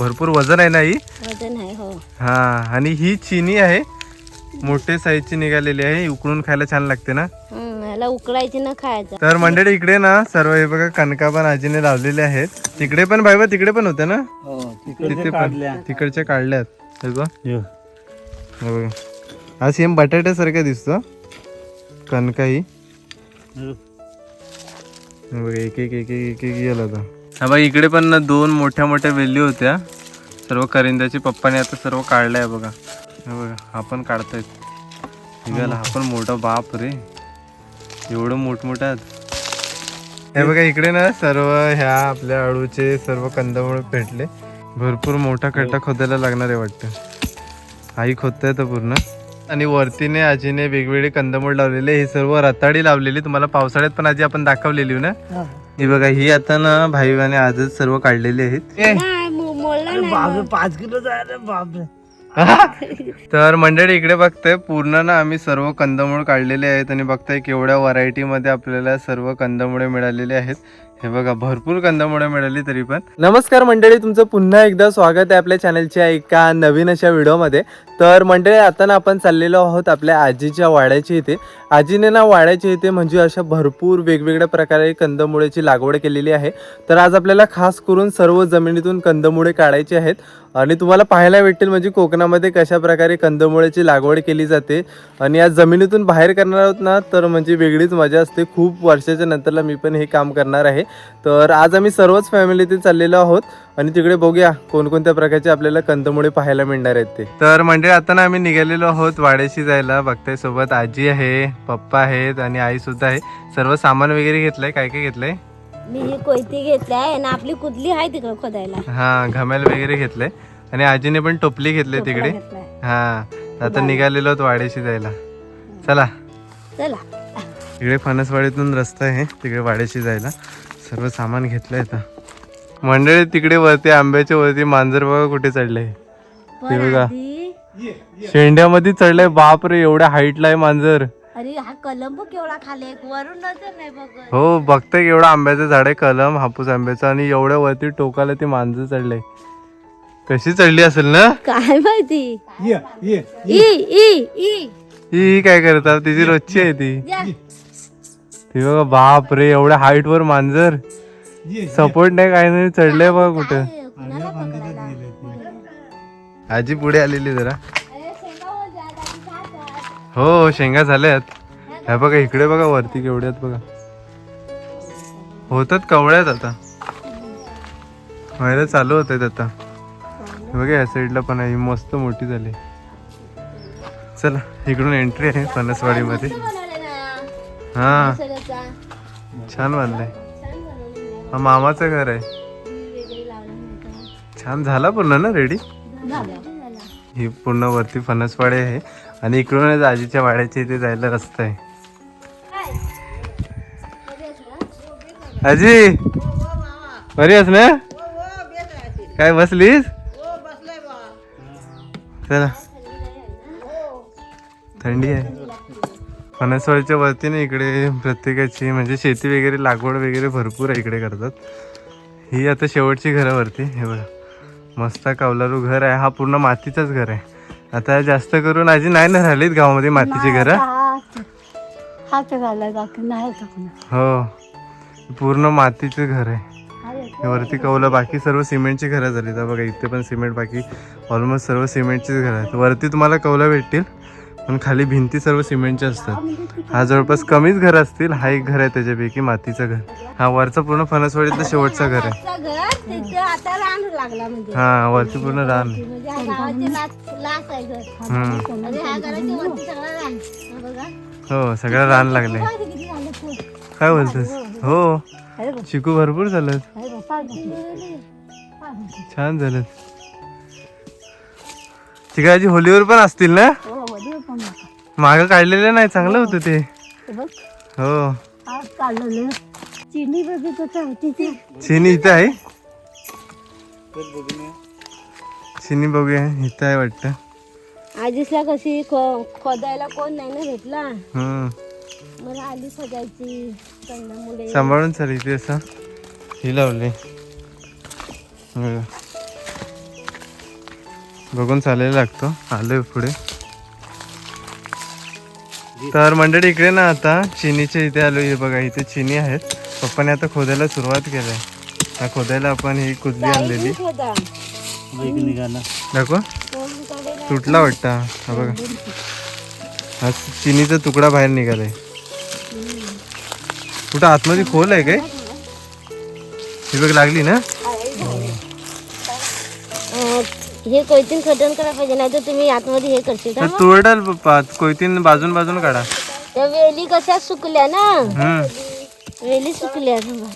भरपूर वजन आहे ना ही? वजन आहे हो. हा आणि ही चिनी आहे. मोठे साईजची निघालेली आहे. ही उकळून खायला छान लागते ना? हं, याला उकळायची ना खायचं. तर मंडळी इकडे ना सर्व हे बघा कणका पण आजीने लावलेले आहेत. तिकडे पण भाई तिकडे पण होते ना? हो तिथे पण. तिकडच्या काढल्यात हे बघ. हे बघा. हा सेम बटाट्यासारखा दिसतो. कणका ही. बघा एक एक एक एक एक एक गेला होता हा बघा इकडे पण ना दोन मोठ्या मोठ्या वेली होत्या. सर्व करिंद्याची पप्पाने आता सर्व काढलाय बघा. हे बघा हा पण काढतायत निघाला हा पण मोठा बाप रे. एवढं मोठमोठं आहेत. हे बघा इकडे ना सर्व ह्या आपल्या अळूचे सर्व कंदमुळे पेटले. भरपूर मोठा खड्डा खोदायला लागणार आहे वाटतं. आई खोदताय तर पूर्ण. आणि वरतीने आजीने वेगवेगळे कंदमूळ लावलेले. हे सर्व रताळी लावलेली. तुम्हाला पावसाळ्यात पण आजी आपण दाखवलेली ना? ही बघा ही आता ना भाईवाने आजच सर्व काढलेली आहेत. पाच किलो तर मंडळी इकडे बघताय पूर्ण ना आम्ही सर्व कंदमूळ काढलेले आहेत आणि बघताय केवढ्या व्हरायटी मध्ये आपल्याला सर्व कंदमुळे मिळालेले आहेत. हे बघा भरपूर कंदमुळे मिळाली तरी पण. नमस्कार मंडळी तुमचं पुन्हा एकदा स्वागत आहे आपल्या चॅनलच्या एका नवीन अशा व्हिडिओमध्ये तर मंडळी आता ना आपण चाललेलो आहोत आपल्या आजीच्या वाड्याच्या इथे. आजीने ना वाड्याच्या इथे म्हणजे अशा भरपूर वेगवेगळ्या प्रकारे कंदमुळेची लागवड केलेली आहे. तर आज आपल्याला खास करून सर्व जमिनीतून कंदमुळे काढायचे आहेत. आणि तुम्हाला पाहायला भेटेल म्हणजे कोकणामध्ये कशा प्रकारे कंदमुळेची लागवड केली जाते. आणि या जमिनीतून बाहेर करणार आहोत ना तर म्हणजे वेगळीच मजा असते. खूप वर्षाच्या नंतरला मी पण हे काम करणार आहे. तर आज आम्ही सर्वच फॅमिली ते चाललेलो आहोत. आणि तिकडे बघूया कोणकोणत्या प्रकारचे आपल्याला कंदमुळे पाहायला मिळणार आहेत ते. तर म्हणजे आता ना आम्ही निघालेलो आहोत वाड्याशी जायला. बघताय सोबत आजी आहे पप्पा आहेत आणि आई सुद्धा आहे. सर्व सामान वगैरे घेतलंय? काय काय घेतलंय? मी ही कोयती घेतलाय आणि आपली कुदली आहे तिकडे खोदायला? हा घमेल वगैरे घेतलंय. आणि आजीने पण टोपली घेतली तिकडे. घेतलाय. हा आता निघालेलो आहोत वाड्याशी जायला. चला. चला. इकडे फणसवाडीतून रस्ता आहे तिकडे वाड्याशी जायला. सर्व सामान घेतलंय आता. मंडळी तिकडे वरती आंब्याच्या वरती मांजर बघा कुठे चढलंय. पण बघा. आधी शेंड्यामध्ये चढलंय बाप रे एवढ्या हाईटला आहे मांजर. अरे हा कलंब केवढा खाले वरून नजर नाही बघत. हो बघताय एवढं आंब्याचं झाड आहे कलम हापूस आंब्याचं आणि एवढ्या वरती टोकाला ते मांजर चढलंय. कशी चढली असेल ना? काय माहिती? ये ये ई ई ई. ही काय करतात? तिची रोजची आहे ती. ती बघा बाप रे एवढ्या हाईट वर मांजर. ये सपोर्ट नाही काय नाही चढलंय बघा कुठं? आजी पुढे आलेली जरा. हो शेंगा झाल्यात. ह्या बघा इकडे बघा वरती केवढ्यात बघा. होतात कवळ्यात आता. व्हायला चालू होत आहेत आता बघा या साईडला पण आहे मस्त मोठी झाली. चला इकडून एंट्री आहे फणसवाडीमध्ये हा. छान बांधलंय. हा मामाचं घर आहे. छान झाला पूर्ण ना रेडी. ही पूर्ण वरती फणसवाडी आहे. आणि इकडूनच आजीच्या वाड्याच्या इथे जायला रस्ता आहे. आजी! बरी आहेस ना? काय बसलीस? चला. थंडी आहे. फणसवाडीच्या वरती ना इकडे प्रत्येकाची म्हणजे शेती वगैरे लागवड वगैरे भरपूर आहे इकडे करतात. ही आता शेवटची घरावरती हे बघा. मस्त कौलारू घर आहे. हा पूर्ण मातीचाच घर आहे. आता जास्त करून आजी नाही ना राहिलीत गावामध्ये मातीची घरं? हात घालाय बाकी नाही हो. पूर्ण मातीचे घर आहे. हे वरती कौलं बाकी सर्व सिमेंटची घरं झाली तर बघा इथे पण सिमेंट बाकी ऑलमोस्ट सर्व सिमेंटचीच घरं आहेत. वरती तुम्हाला कौलं भेटतील. पण खाली भिंती सर्व सिमेंटच्या असतात. हा जवळपास कमीच घर असतील हा एक घर आहे त्याच्यापैकी मातीचं घर. हा वरचा पूर्ण फणसवाडीतलं शेवटचं घर आहे. लागला म्हणजे. हा वरती पूर्ण रान. म्हणजे हा सगळं रान फुल. काय बोलतोस? हो. चिकू भरपूर झालं. छान झालं चिकाची होलीवर पण असतील ना? हो, पण नका. मागं काढलेलं नाही चांगलं होतं ते. हे बघ. हो. आज काढलेलं. चिनी बघित होतं चिनी इथं आहे? चिनी बघूया इथं आहे वाटतं. आजीसला कशी खो- खोदायला कोण नाही ना भेटला. हम्म. मला आली खोदायची कंदामुळे सांभाळून चाल इथे असं. ही लावली. बघा. बघून चालायला लागतो. आलोय पुढे. तर मंडळी इकडे ना आता चिनीच्या इथे आलो हे बघा इथे चिनी आहेत. पप्पाने आता खोदायला सुरुवात केलंय. हा खोदायला आपण ही कुदली आणलेली. होता एक निघाला. दाखव? तुटला वाटतं. हा. हा बघा. हा चिनीचा तुकडा बाहेर निघालाय. कुठं आतमध्ये खोल आहे काय? ही बघ लागली ना? हे कोयतीन खटण करायला पाहिजे नाही तर तुम्ही आतमध्ये हे करशील का तर तुरडाल पप्पा कोयतीन बाजून बाजून काढा. त्या वेली कशा सुकल्या ना? हम्म. वेली सुकल्या बघा.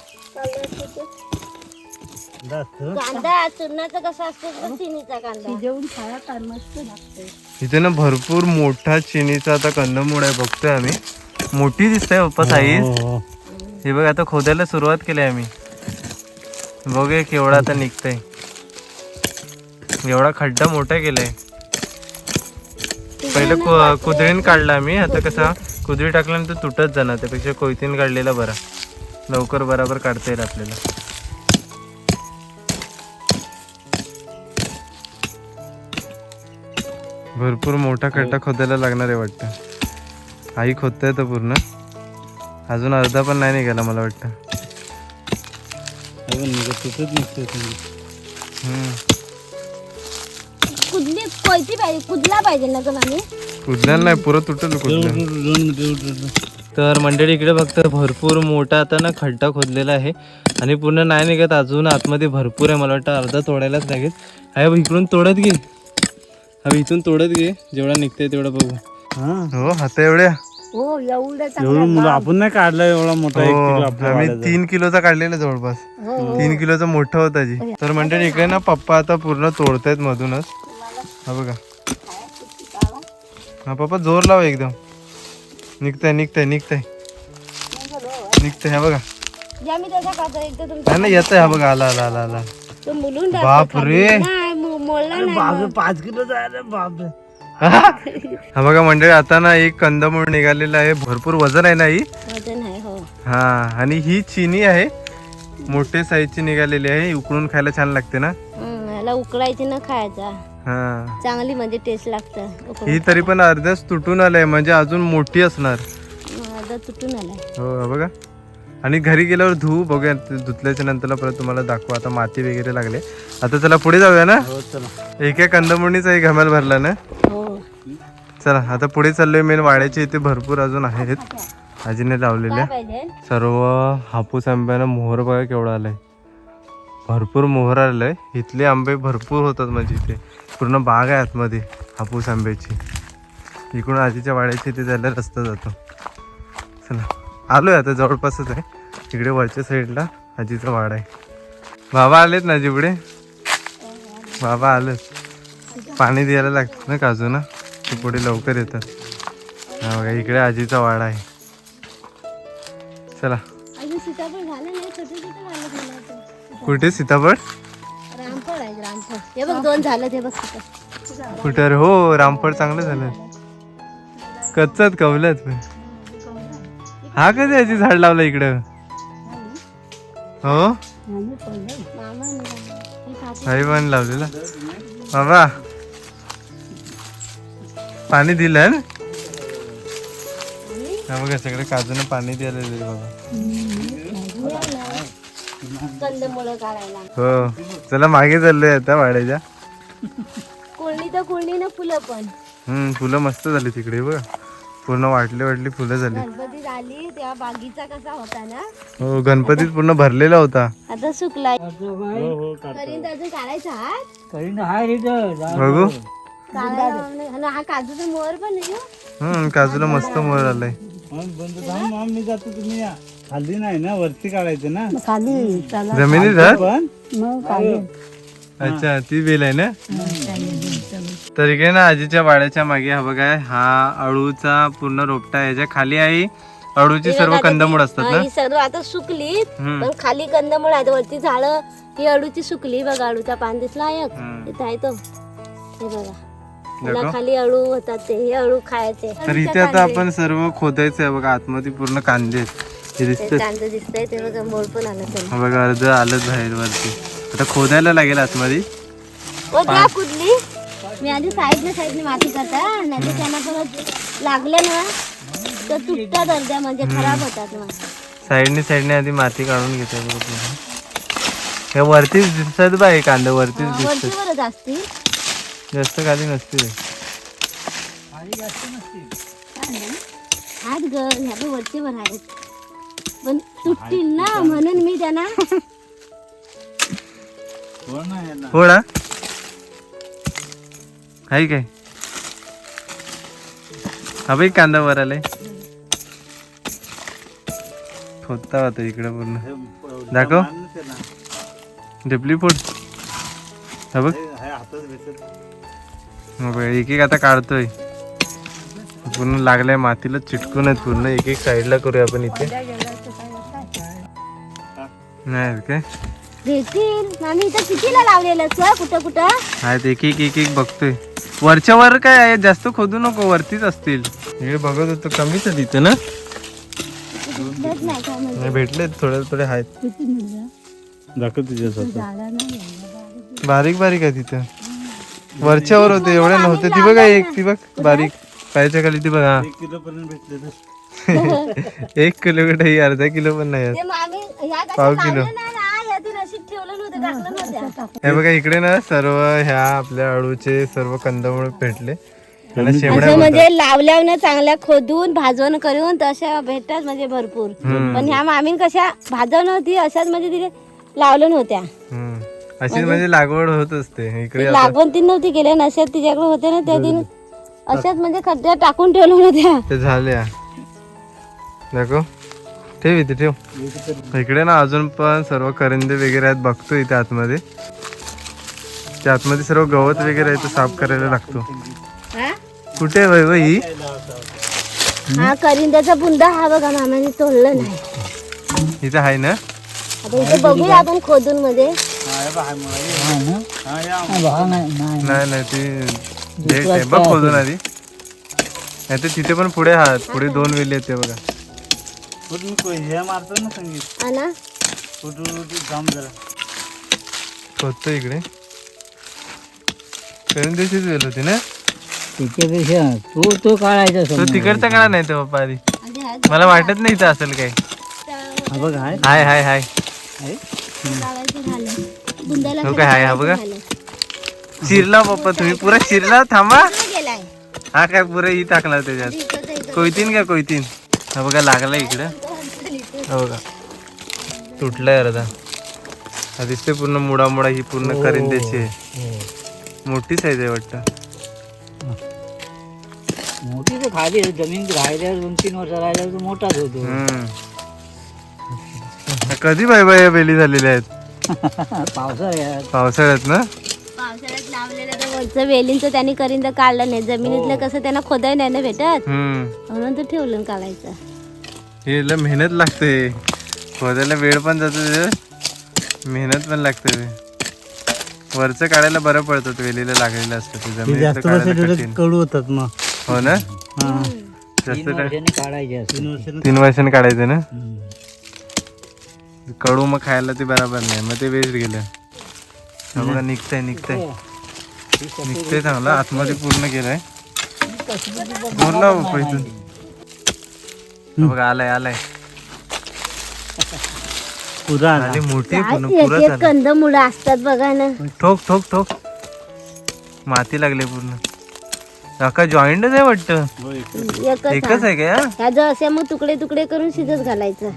कांदा चुरणाचा कसा असतो तसा चिनीचा कांदा. इथे ना भरपूर मोठा चिनीचा आता कंदमूळ आहे बघतोय आम्ही. मोठी दिसतंय पप्पा साईज हो, हे बघ आता खोदायला सुरुवात केली आम्ही. बघूया केवढा आता निघतंय. एवढा खड्डा मोठा केलाय. पहिले कुदळीन काढला आम्ही आता कसा कुदळी टाकल्यानंतर तुटत जाणार त्यापेक्षा कोयतीन काढलेला बरा. लवकर बराबर काढता येईल आपल्याला. भरपूर मोठा खड्डा खोदायला लागणार आहे वाटतं. आई खोदताय तर पूर्ण. अजून अर्धा पण नाही निघाला मला वाटतं. तुटत नसते पाहिजे कुदला पाहिजे ना नाही पुरं तुटल कुदलं दोन मिनिटं तर मंडळी इकडे बघता भरपूर मोठा आता ना खड्डा खोदलेला आहे. आणि पूर्ण नाही निघत अजून आतमध्ये भरपूर आहे मला वाटतं अर्धा तोडायलाच लागेल. आहे बघ, इकडून तोडत घे. हा इथून तोडत घे. जेवढा निघतंय तेवढा बघू. हा? हो हाता एवढ्या. हो एवढं एवढं मुलं आपण नाही काढला एवढा मोठा एक किलो हो, आपल्या आम्ही वाड्याचा. तीन किलोचा काढलेला जवळपास. हो तीन किलोचा मोठा होता जी तर मंडळी इकडे ना पप्पा आता पूर्ण तोडतायत मधूनच. हा बघा. हा पप्पा जोर लावा एकदम. निघतंय निघतंय निघतंय. निघतंय हा बघा. नाही ना येतंय हा बघा आला आला आला आला. तो मुलून बाप रे. बापरे पाच किलो रे बापरे हा? बघा मंडळी आता ना एक कंदमूळ निघालेला आहे. भरपूर वजन आहे ना ही? वजन आहे हो. हा आणि ही चिनी आहे. मोठे साईजची निघालेली आहे. उकळून खायला छान लागते ना? हं, याला उकळायची ना खायचा. हा. चांगली म्हणजे टेस्ट लागतं ही तरी पण अर्ध्याच तुटून आलंय म्हणजे अजून मोठी असणार. माझा तुटून आलाय. हो हा बघा. आणि घरी गेल्यावर धुवू बघूया धुतल्याच्या नंतर परत तुम्हाला दाखवू. आता माती वगैरे लागले. आता चला पुढे जाऊया ना? हो चला. एका कंदमुळीचा एक घमाल भरला ना? हो. चला आता पुढे चाललोय. मेन वाड्याचे इथे भरपूर अजून आहेत. आजीने लावलेल्या. सर्व हापूस आंब्यानं मोहर बघा केवढा आलाय. भरपूर मोहर आलंय इथले आंबे भरपूर होतात म्हणजे इथे. पूर्ण बाग आहे आतमध्ये हापूस आंब्याची. इकडून आजीच्या वाड्याच्या इथे जायला रस्ता जातो. चला आलो आहे आता जवळपासच आहे. इकडे वरच्या साईडला आजीचा वाडा आहे. बाबा आलेत ना जिकडे बाबा आलेत. पाणी द्यायला लागतं ना काजू ना? ते पुढे लवकर येतात. हा बघा इकडे आजीचा वाडा आहे. चला. कुठे सीताफळ? रामफळ आहे रामफळ. हे बघ दोन झालं ते बघ. कुठे हो रामफळ चांगलं झालं. कच्चात कवल्यात पण. हा कधी याची झाड लावलं इकडं? हो. हे पण लावलेला. बाबा. पाणी दिलं ना? बघा सगळे काजूने पाणी द्यायला दिलं बाबा. कंदमुळं काढायला. हो. चला मागे चाललोय आता वाड्याच्या. कोळणी तर कोळणी ना फुलं पण. हम्म फुलं मस्त झाली तिकडे बघ. पूर्ण वाटली वाटली फुलं झाली. गणपती झाली तेव्हा बागीचा कसा होता ना? हो गणपतीत पूर्ण भरलेला होता. आता सुकलाय. हो हो अजून काढायचा हा. बघू. काढायला हा काजूचा मोहर पण हो. हम्म काजूला मस्त मोर आलाय. मी जातो तुम्ही या. खाली नाही ना वरती काढायचं ना? जमिनीत हा पण अच्छा ती बेल आहे ना? तर इकडे ना आजीच्या वाड्याच्या मागे हा बघा हा अळूचा पूर्ण रोपटा आहे याच्या खाली आहे. अळूची सर्व कंदमुळ असतात हा, ना? ही सर्व आता सुकली. हम्म. पण खाली कंदमुळ आहेत वरती झाडं. ही अळूची सुकली बघा अळूचा पान दिसला एक. हम्म. इथं आहे तो. हे बघा. खाली अळू होतात ते हे अळू खायचे. तर इथे आता आपण सर्व खोदायचं आहे बघा आतमध्ये पूर्ण कांदे आहेत. हे दिसतंय. ते बघा मोड पण आलं त्याला बघा अर्ध आलंच बाहेर वरती. आता खोदायला लागेल आतमध्ये. ओ द्या कुदली मी आधी साईडने साईडने माती करता नाही तर त्यांना परत लागलं ना तर तुटतात अर्ध्या म्हणजे खराब होतात मग साईडने साईडने आधी माती काढून घेते. हे वरतीच दिसतात बा हे कांदा वरतीच दिसतात. वरतीवरच जास्त खाली नसते ते. आहेत ग ह्या पण वरतीवर आहेत. पण तुटतील ना म्हणून मी त्यांना हो ना. याला पोळा आहे काय? हा बाई कांदा वर आलाय. खोदता होता इकडे पूर्ण. दाखव. ढेपली फोड. हा बघ. एक एक आता काढतोय. पूर्ण लागलाय मातीला चिटकून आहेत पूर्ण. एक एक साईडला करूया आपण इथे. नाही काय भेटतील मामी इथं कितीला लावलेलं सर? कुठं कुठं? आहेत एक एक एक एक बघतोय. वरच्या वर काय आहे? जास्त खोदू नको वरतीच असतील. इकडे बघत होतो कमीच आहे तिथे ना? नाही काय म्हणजे? नाही भेटले थोडे थोडे आहेत. किती म्हणजे दाखव तुझ्या स्वतः. नाही बारीक. बारीक आहे तिथं. वरच्या वर होते एवढे नव्हते. ती बघा एक ती बघ बारीक. पायाच्या खाली ती बघा. एक किलो पर्यंत भेटले तर एक किलो कुठे ही अर्धा किलो पण नाही पाव किलो. लावलं हे बघा इकडे ना सर्व ह्या आपल्या अळूचे सर्व कंदमुळे भेटले असं म्हणजे लावल्यावर चांगल्या खोदून भाजवण करून तशा भेटतात म्हणजे भरपूर. पण ह्या मामीन कशा भाजवण होती अशाच म्हणजे तिने लावल्या नव्हत्या. हम्म. अशी म्हणजे लागवड होत असते इकडे ती लागवण ती नव्हती केल्या नशात तिच्याकडे होते ना त्या दिन अशाच म्हणजे खड्ड्यात टाकून ठेवलं नव्हत्या ते झाल्या. दाखव ठेव इथे ठेव. इकडे ना अजून पण सर्व करंदे वगैरे आहेत बघतो इथे आतमध्ये. त्या आतमध्ये सर्व गवत वगैरे आहे ते साफ करायला लागतो. हा? कुठे आहे वैभव ही करिंद्याचा बुंदा हा बघा मामाने तोडलं नाही. इथे आहे ना? बघूया आपण खोदून मध्ये हा हे हा? हा. नाही नाही ती बघ खोदून आधी. नाही तर तिथे पण पुढे आहात पुढे दोन वेली आहेत ते बघा. को- हे मारतो ना संगीत. हा ना? कुठं जाम जरा. खोदतो इकडे. करंदेचीच वेल होती ना? त्याच्यापेक्षा तो तो काढायचा तो तिकडचा काळा नाही तो पप्पा आधी हा मला वाटत नाही इथं असेल काय हा बघ हाय. हाय हाय लावायचं झालं बुंद्याला हो काय आहे हा बघा. चिरला पप्पा तुम्ही पुरा चिरला थांबा. गेलाय हा काय पुरा ही टाकला त्याच्यात. कोयतीन का कोयतीन? हा बघा लागला इकडं. हा बघा तुटलाय अर्धा. हा दिसते पूर्ण मुडा मुडा ही पूर्ण करिंद्याची आहे. मोठी साईज आहे वाटतं. मोठी तर खाली आहे. जमीन राहिल्यावर दोन तीन वर्ष राहिल्यावर तो मोठाच होतो. हम्म. हा कधी बाय बाय बेली झालेल्या आहेत? पावसाळ्यात. पावसाळ्यात ना? पावसाळ्यात लावलेलं तर वरचं वेलींचं त्यांनी करिंद काढलं नाही. जमिनीतलं कसं त्यांना खोदाय नाही ना भेटत? हम्म. म्हणून तर ठेवलं काढायचं. हे लय मेहनत लागते. खोदायला वेळ पण जातो. मेहनत पण लागते ते. वरचं काढायला बरं पडतं ते वेलीला लागलेलं असतं कडू होतात मग. हो ना? हा. जास्त तीन काय? वर्षांनी काढायचे असते. तीन वर्ष तीन वर्षांनी काढायचं ना. कडू मग खायला ते बरोबर नाही. मग ते वेस्ट गेलं. हा बघा निघतंय निघतंय. निघतंय चांगलं. आतमध्ये पूर्ण गेलाय बोलला इथून हा बघा आलाय आलाय. पुरा आला. मोठी पुरा झाला. कंद मुळं असतात बघा ना. ठोक ठोक ठोक. माती लागली पूर्ण. का जॉईंटच आहे वाटतं? हो, एक. एकच आहे का या? ह्याचं असे मग तुकडे तुकडे करून शिजत घालायचं.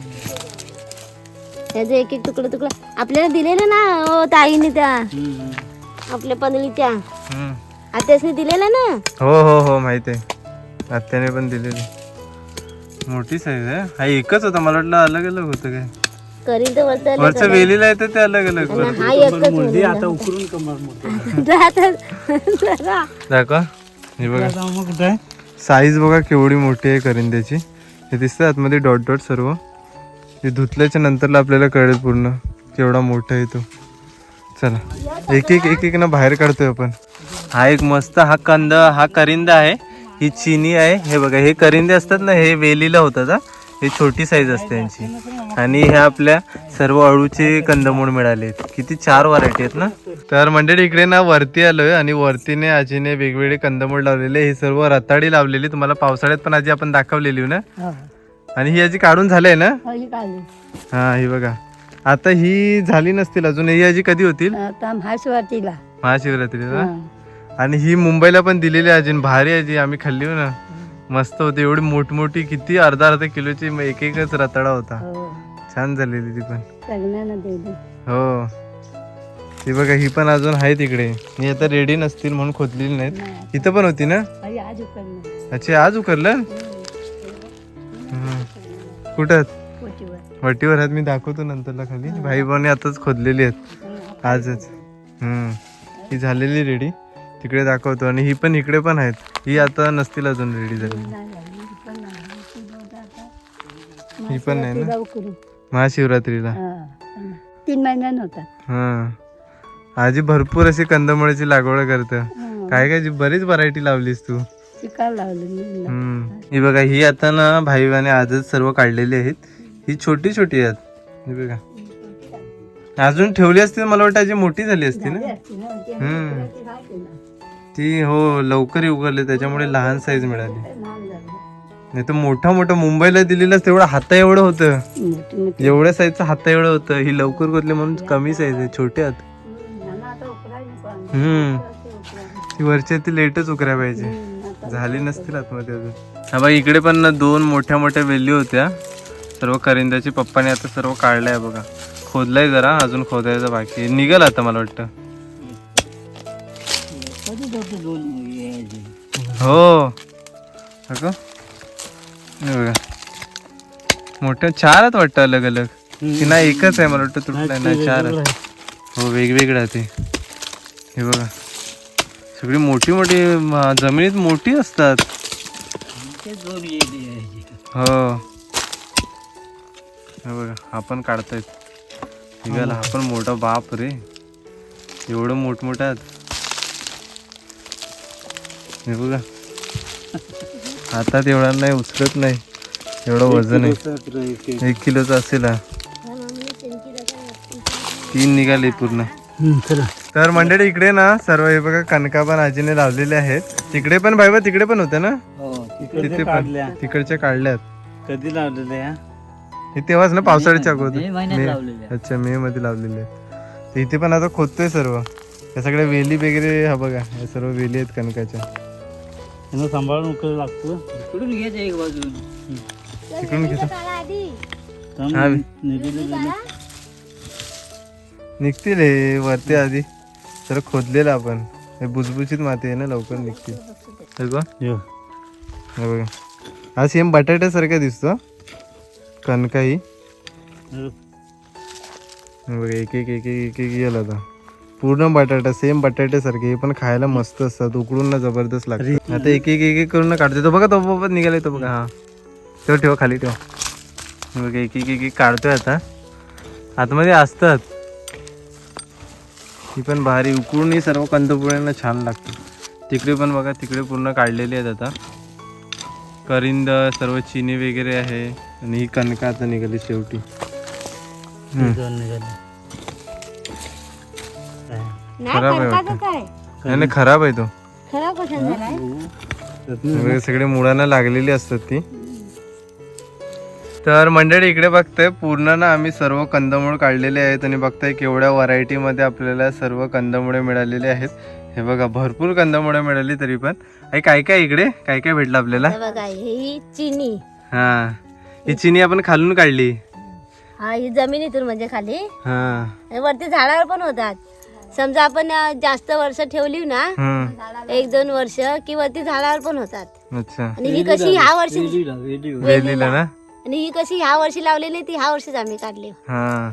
ह्याचं एक एक तुकडे तुकडे. आपल्याला दिलेलं ना ओ ताईने त्या. आपल्या पनलीच्या. हम्म. आत्यासने दिलेलं ना? हो हो हो माहीत आहे. आत्याने पण दिलेली. मोठी साईज आहे. हा एकच होता. मला वाटलं अलग अलग होतं काय. करीन तर वरचं वरचं वेलीला तर ते अलग अलग आणि हा एकच मुलगी आता उकरून कमर मोठं जरा दाखवा. हे बघा. आता मग कुठं आहे? साईज बघा केवढी मोठी आहे करिंद्याची हे दिसतं आतमध्ये डॉट डॉट सर्व. हे धुतल्याच्या नंतरला आपल्याला कळेल पूर्ण केवढा मोठा आहे तो. चला. एक एक एक एक ना बाहेर काढतोय आपण. हा एक मस्त हा कंद हा करिंदा आहे. ही चिनी आहे. हे बघा हे करिंदे असतात ना हे वेलीला होतात हा. ही छोटी साईज असते यांची. आणि ह्या आपल्या सर्व अळूचे कंदमूळ मिळाले किती चार व्हरायटी आहेत ना? तर मंडळी इकडे ना वरती आलोय आणि वरतीने आजीने वेगवेगळे कंदमूळ लावलेले हे सर्व रताळी लावलेली तुम्हाला पावसाळ्यात पण आजी आपण दाखवलेली ना? आणि ही आजी काढून झालंय ना? हा ही बघा. आता ही झाली नसतील अजून. ही आजी कधी होतील? महाशिवरात्रीला. महाशिवरात्रीला. आणि ही मुंबईला पण दिलेली आहे अजून. भारी आहे जी आम्ही खाल्ली हो ना. मस्त होती. एवढी मोठमोठी किती अर्धा अर्धा किलोची म- एक एकच रताळा होता. हो. छान झालेली ती पण. हो. ती बघा ही पण अजून आहे तिकडे ही आता रेडी नसतील म्हणून खोदलेली नाहीत. इथं पण होती ना? अच्छा आज उकरलं. कुठं वटीवर. आहेत. मी दाखवतो नंतरला खाली. भाई बहिणी आताच खोदलेली आहेत. आजच. हम्म. ही झालेली रेडी तिकडे दाखवतो आणि ही पण इकडे पण आहेत. ही आता नसतील अजून रेडी झाली. ही पण नाही. ना? महाशिवरात्रीला? तीन महिन्यानं होतात. हा. आजी भरपूर अशी कंदमुळाची लागवड करत. काय काय जी बरीच व्हरायटी लावलीस तू. ही बघा ही आता ना भाईवाने आजच सर्व काढलेली आहेत. ही छोटी छोटी आहेत बघा. अजून ठेवली असती मला वाटतं आजी मोठी झाली असती ना? हम्म. ती हो लवकर उगवली त्याच्यामुळे लहान साईज मिळाली. नाही तर मोठा मोठा मुंबईला दिलेलं तेवढं हाता एवढं होतं. एवढ्या साईजचं हाता एवढं होतं. ही लवकर कोतली म्हणून कमी साईज आहे छोटे आहेत. हम्म ती वरच्या ती लेटच उकराय पाहिजे. झाली नसतील आतमध्ये अजून. हा बघा इकडे पण ना दोन मोठ्या मोठ्या वेली होत्या. सर्व करिंदाची पप्पाने आता सर्व काढलाय बघा. खोदलाय जरा अजून खोदायचं बाकी आहे. आता मला वाटतं. हो. अगं बघा. मोठ्या चार वाटतं अलग अलग की नाही एकच आहे मला वाटतं तुटलं नाही चार हो वेगवेगळं ते. हे बघा. सगळी मोठी मोठी जमिनीत मोठी असतात. हो. बघा आपण पण काढतायत निघाला. हा पण मोठा बाप रे. एवढं मोठमोठं आहेत हे बघा. हातात एवढा नाही उचलत नाही. एवढं वजन आहे. एक किलोचा असेल हा. तीन निघाले पूर्ण. तर मंडळी इकडे ना सर्व हे बघा कणका पण आजीने लावलेले आहेत. तिकडे पण भाई तिकडे पण होते ना? हो तिथे पण. तिकडच्या काढल्यात. कधी लावलेल्या? हे तेव्हाच ना पावसाळ्याच्या अगोदर. मे. अच्छा मे मध्ये लावलेले आहेत. तर इथे पण आता खोदतोय सर्व. या सगळ्या वेली वगैरे हा बघा या सर्व वेली आहेत कणकाच्या. त्यांना सांभाळून उकळ लागतो. इकडून घ्यायचं एक बाजून. तिकडून हा. निघतील हे वरती आधी. तर खोदलेलं आपण. हे बुजबुजीत माती आहे ना लवकर निघतील. हे. हे बघा. हा सेम बटाट्यासारखा दिसतो कणका ही. हे बघा एक एक एक एक एक एक गेला आता. पूर्ण बटाटा सेम बटाट्यासारखे हे पण खायला मस्त असतात उकडून ना जबरदस्त लागतात. आता एक एक एक एक करून ना काढते तो बघा तो बाबा निघालाय तो बघा हा. ठेव ठेव खाली ठेव. बघा एक एक एक एक काढतोय आता. आतमध्ये असतात. ही पण भारी उकडून सर्व कंदपोळ्यांना छान लागतं तिकडे पण बघा तिकडे पूर्ण काढलेली आहेत आता. करिंद सर्व चिनी वगैरे आहे. आणि ही कणका आता निघाली शेवटी. हम्म. दोन निघाले. खराब आहे वाटतं. काय? नाही नाही, खराब आहे तो. खराब झालाय? सगळे मुळांना लागलेली असतात ती. तर मंडळी इकडे बघताय पूर्ण ना आम्ही सर्व कंदमूळ काढलेले आहेत आणि बघताय केवढ्या व्हरायटी मध्ये आपल्याला सर्व कंदमुळे मिळालेले आहेत. हे बघा भरपूर कंदमुळे मिळाली तरी पण. काय काय इकडे? काय काय भेटलं आपल्याला? हे बघा ही चिनी. हा. ही चिनी आपण खालून काढली. हा ही जमिनीतून म्हणजे खाली. हा. आणि वरती झाडावर पण होतात. समजा आपण अं, जास्त वर्ष ठेवली ना हम्म एक दोन वर्ष की वरती झाडावर पण होतात. अच्छा. आणि ही कशी ह्या वर्षी वेलीला, ना आणि ही कशी ह्या वर्षी लावलेली ती ह्या वर्षीच आम्ही काढली. हा.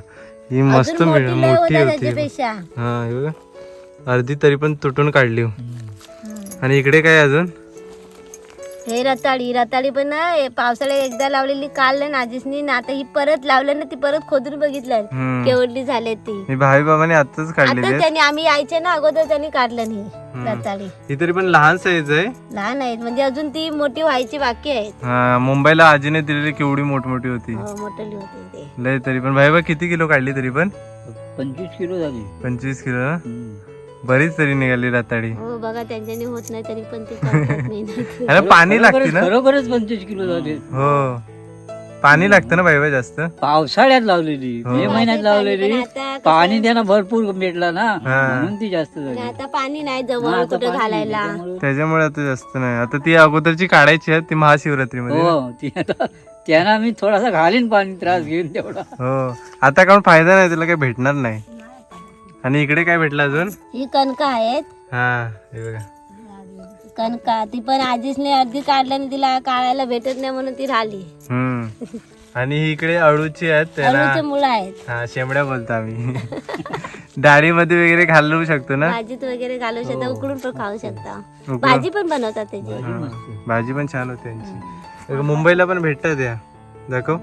ही मस्त अजून मिळ मोठी लय मोठी होत्या होती. त्याच्यापेक्षा. हा हे बघा. अर्धी तरी पण तुटून काढली. हो. आणि इकडे काय अजून? हे रताळी रताळी पण ना हे पावसाळ्यात एकदा लावलेली काल नाजीसनी ना आता ही परत लावलं ना ती परत खोदून बघितलं. केवढली झाले ती. मी भाई बाबाने आताच आहेत. त्यांनी आम्ही यायचे ना अगोदर त्यांनी काढलं नाही रताळी. ही तरी पण लहान साईज आहे. लहान आहेत म्हणजे अजून ती मोठी व्हायची बाकी आहेत. हा, मुंबईला आजीने दिलेली केवढी मोठमोठी होती. हो, मोठी होती ते. लय तरी पण. भाई बा किती किलो काढली तरी पण? पंचवीस किलो झाली. पंचवीस किलो. बरीच तरी निघाली रताळी. हो बघा त्यांच्यानी होत नाही तरी पण ते करतात पाणी लागते ना? खरोखरच पंचवीस किलो झाले. हो. पाणी लागतं ना भाई बा जास्त? पावसाळ्यात लावलेली हो. मे महिन्यात पण लावलेली. आता कसं- पाणी त्यांना भरपूर भेटला ना हा. म्हणून ती जास्त झाली. आता पाणी नाही जवळ आता कुठे पाणी घालायला. त्याच्यामुळे- त्याच्यामुळे आता जास्त नाही. आता ती अगोदरची काढायची आहे ती महाशिवरात्रीमध्ये. ना? हो ती आता त्यांना मी थोडासा घालीन पाणी त्रास घेईन तेवढा. हो. आता काऊन फायदा नाही तुला काही भेटणार नाही. आणि इकडे काय भेटलं अजून? ही कणका आहेत. हा हे बघा. कणका ती पण आजीसने अर्धी काढल्याने तिला काढायला भेटत नाही म्हणून ती राहिली. हम्म. आणि ही इकडे अळूची आहेत अळूचे त्यांना मुळं आहेत. हा शेमड्या बोलतो आम्ही. डाळीमध्ये वगैरे घालू शकतो ना? भाजीत वगैरे घालू शकता उकडून पण खाऊ शकता. भाजी पण बनवतात त्याची हा. भाजी पण छान होते त्यांची मुंबईला पण भेटतात या. दाखव.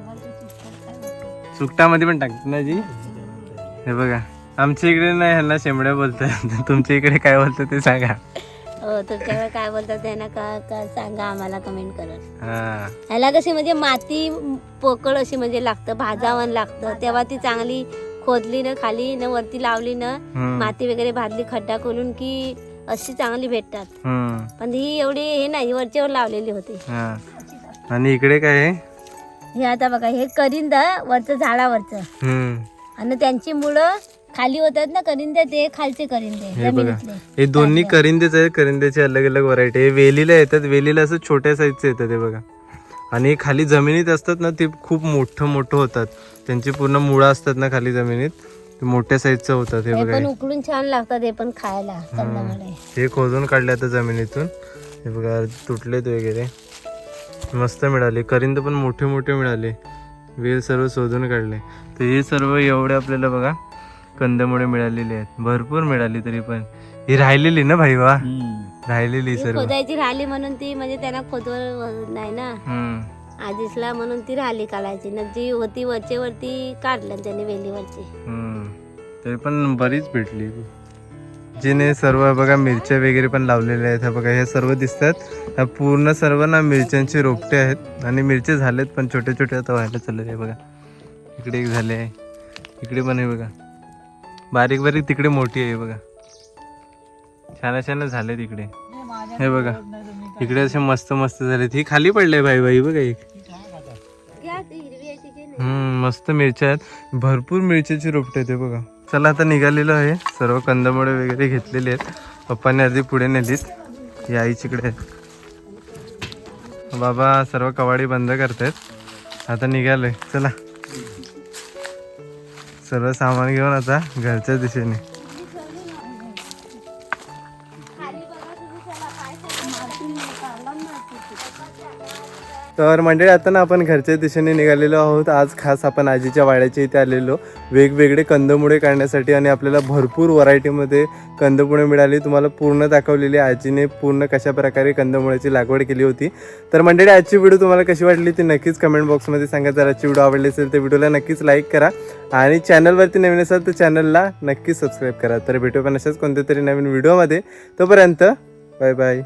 सुकटामध्ये पण टाकतात ना जी? हे बघा. आमच्या इकडे नाही ह्यांना शेमड्या बोलतात तुमच्या इकडे काय बोलतात ते सांगा. हो तुमच्याकडे काय बोलतात त्यांना का का सांगा आम्हाला कमेंट करत हा. ह्याला कशी म्हणजे माती पोकळ अशी म्हणजे लागतं भाजावण लागतं. तेव्हा ती चांगली खोदली ना खाली न वरती लावली ना हम्म. माती वगैरे भाजली खड्डा खोलून की अशी चांगली भेटतात. हम्म. पण ही एवढी हे नाही वरच्यावर लावलेली होती. हा. आणि इकडे काय आहे? हे आता बघा हे करिंद वरचं झाडावरचं. हम्म. आणि त्यांची मुळं खाली होतात ना करिंदे ते खालचे करिंदे. हे बघा. जमिनीतले हे दोन्ही करिंदेच आहेत करिंदेचे अलग अलग व्हरायटी आहे. वेलीला येतात वेलीला असं छोट्या साईजचे येतात हे बघा. आणि खाली जमिनीत असतात ना ते खूप मोठं मोठं होतात. त्यांची पूर्ण मुळं असतात ना खाली जमिनीत. ते मोठ्या साईजचं होतात हे हे बघा. पण हे. उकडून छान लागतात हे पण खायला कंदमुळे. हे खोदून काढले आता जमिनीतून. हे बघा तुटलेत वगैरे. मस्त मिळाले. करिंद पण मोठे मोठे मिळाले. वेल सर्व शोधून काढले. तर हे सर्व एवढे आपल्याला बघा. कंदमुळे मिळालेले आहेत. भरपूर मिळाली तरी पण. ही राहिलेली ना भाई वा. राहिलेली सर्व. खोदायची राहिली म्हणून ती म्हणजे त्यांना खोदवर नाही ना. आधीचला म्हणून ती राहिली काढायची ना जी होती वरचे वरती काढलं त्यांनी वेलीवरची. हम्म. तरी पण बरीच भेटली. जिने सर्व बघा मिरच्या वगैरे पण लावलेल्या आहेत. हा बघा हे सर्व दिसतात. ह्या पूर्ण सर्व ना मिरच्यांचे रोपटे आहेत. आणि मिरचे झालेत पण छोटे छोटे आता व्हायला चालले आहे बघा. इकडे एक झाले. आहे इकडे पण आहे बघा. बारीक बारीक तिकडे मोठी आहे बघा. छान छान झाले तिकडे हे बघा. इकडे असे मस्त मस्त झालेत. ही खाली पडले भाई भाई बघा एक. हम्म मस्त मिरच्या आहेत. भरपूर मिरच्याची रोपटे आहेत हे बघा. चला आता निघालेलो आहे. सर्व कंदमुळे वगैरे घेतलेले आहेत. पप्पाने अर्धी पुढे नेलीत. आईच्याकडे आहेत बाबा सर्व कवाडी बंद करतायत. आता निघालोय. चला. सर्व सामान घेऊन आता घरच्या दिशेने. तर मंडळी आता ना आपण घरच्या दिशेने निघालेलो आहोत. आज खास आपण आजीच्या वाड्याच्या इथे आलेलो. वेगवेगळे कंदमुळे काढण्यासाठी आणि आपल्याला भरपूर व्हरायटीमध्ये कंदमुळे मिळाली. तुम्हाला पूर्ण दाखवलेली आजीने पूर्ण कशा प्रकारे कंदमुळ्याची लागवड केली होती. तर मंडळी आजची व्हिडिओ तुम्हाला कशी वाटली ती नक्कीच कमेंट बॉक्समध्ये सांगा. जर आजची व्हिडिओ आवडली असेल तर व्हिडिओला नक्कीच लाईक करा. आणि चॅनलवरती नवीन असाल तर चॅनलला नक्कीच सबस्क्राईब करा. तर भेटू पण अशाच कोणत्या तरी नवीन व्हिडिओमध्ये. तोपर्यंत बाय बाय